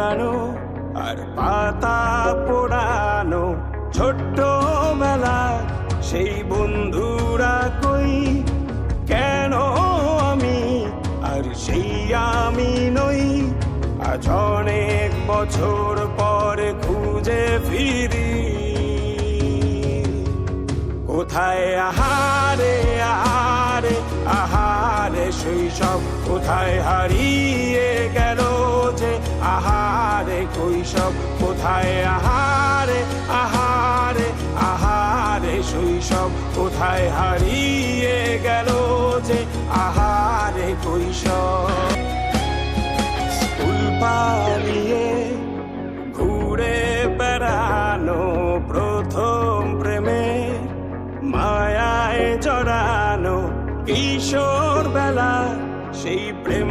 আর পাতা পোড়ানো ছোট্ট মেলা। সেই বন্ধুরা কই? কেন আমি? আর সেই আমি নই। আজ অনেক বছর পরে খুঁজে ফিরি। কোথায় আহারে আহারে আহারে শৈশব কোথায় হারিয়ে আহারে, কৈশব কোথায়? আহারে আহারে আহারে, শৈশব কোথায়? হারিয়ে গেল যে আহারে, কৈশব। স্কুল পালিয়ে ঘুরে বেড়ানো প্রথম প্রেমে। মায়ায় জড়ানো কিশোর বেলা সেই প্রেম